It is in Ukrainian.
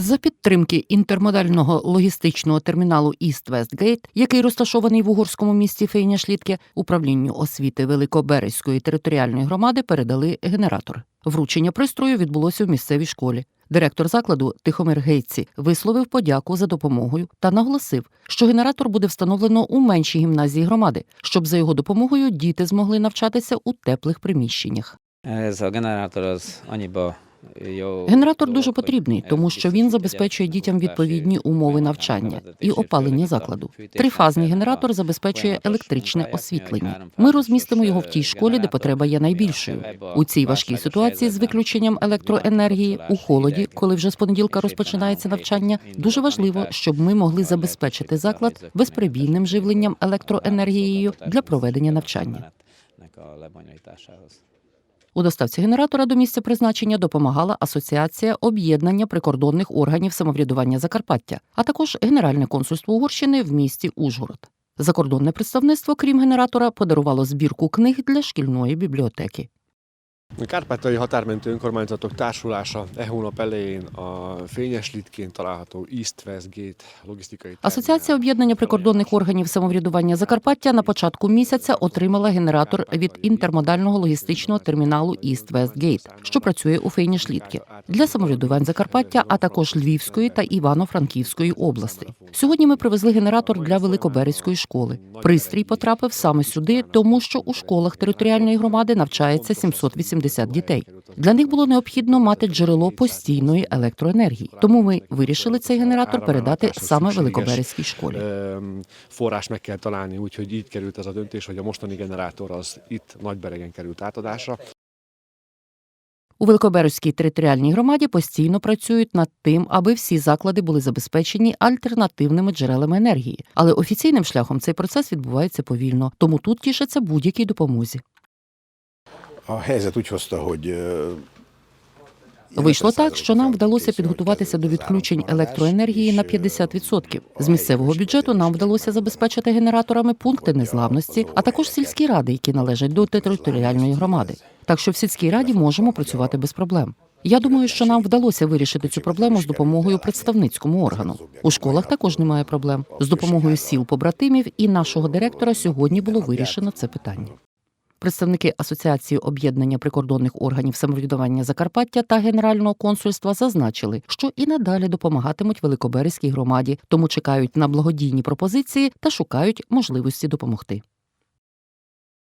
За підтримки інтермодального логістичного терміналу East West Gate, який розташований в угорському місті Фейняшлітке, управлінню освіти Великоберезької територіальної громади передали генератор. Вручення пристрою відбулося в місцевій школі. Директор закладу Тихомир Гейці висловив подяку за допомогою та наголосив, що генератор буде встановлено у меншій гімназії громади, щоб за його допомогою діти змогли навчатися у теплих приміщеннях. Ez a generátor az. Генератор дуже потрібний, тому що він забезпечує дітям відповідні умови навчання і опалення закладу. Трифазний генератор забезпечує електричне освітлення. Ми розмістимо його в тій школі, де потреба є найбільшою. У цій важкій ситуації з виключенням електроенергії у холоді, коли вже з понеділка розпочинається навчання, дуже важливо, щоб ми могли забезпечити заклад безперебійним живленням електроенергією для проведення навчання. У доставці генератора до місця призначення допомагала Асоціація об'єднання прикордонних органів самоврядування Закарпаття, а також Генеральне консульство Угорщини в місті Ужгород. Закордонне представництво, крім генератора, подарувало збірку книг для шкільної бібліотеки. A Kárpátai Határmentő Önkormányzatok Társulása e hónap elején a Fényes Litkén található East-West Gate logisztikai Асоціація об'єднання прикордонних органів самоврядування Закарпаття на початку місяця отримала генератор від інтермодального логістичного терміналу East West Gate, що працює у Фейнішліткі, для самоврядувань Закарпаття, а також Львівської та Івано-Франківської областей. Сьогодні ми привезли генератор для Великоберезької школи. Пристрій потрапив саме сюди, тому що у школах територіальної громади навчається 780 дітей. Для них було необхідно мати джерело постійної електроенергії. Тому ми вирішили цей генератор передати саме Великоберезькій школі. Ем, Forrás meg kell találni, úgyhogy így került ez a döntés, hogy a mostani generátor az itt Nagyberegen került átadásra. У Великоберезькій територіальній громаді постійно працюють над тим, аби всі заклади були забезпечені альтернативними джерелами енергії. Але офіційним шляхом цей процес відбувається повільно, тому тут тішаться будь-якій допомозі. Вийшло так, що нам вдалося підготуватися до відключень електроенергії на 50%. З місцевого бюджету нам вдалося забезпечити генераторами пункти незламності, а також сільські ради, які належать до територіальної громади. Так що в сільській раді можемо працювати без проблем. Я думаю, що нам вдалося вирішити цю проблему з допомогою представницькому органу. У школах також немає проблем. З допомогою сіл побратимів і нашого директора сьогодні було вирішено це питання. Представники Асоціації об'єднання прикордонних органів самоврядування Закарпаття та Генерального консульства зазначили, що і надалі допомагатимуть Великоберезькій громаді, тому чекають на благодійні пропозиції та шукають можливості допомогти.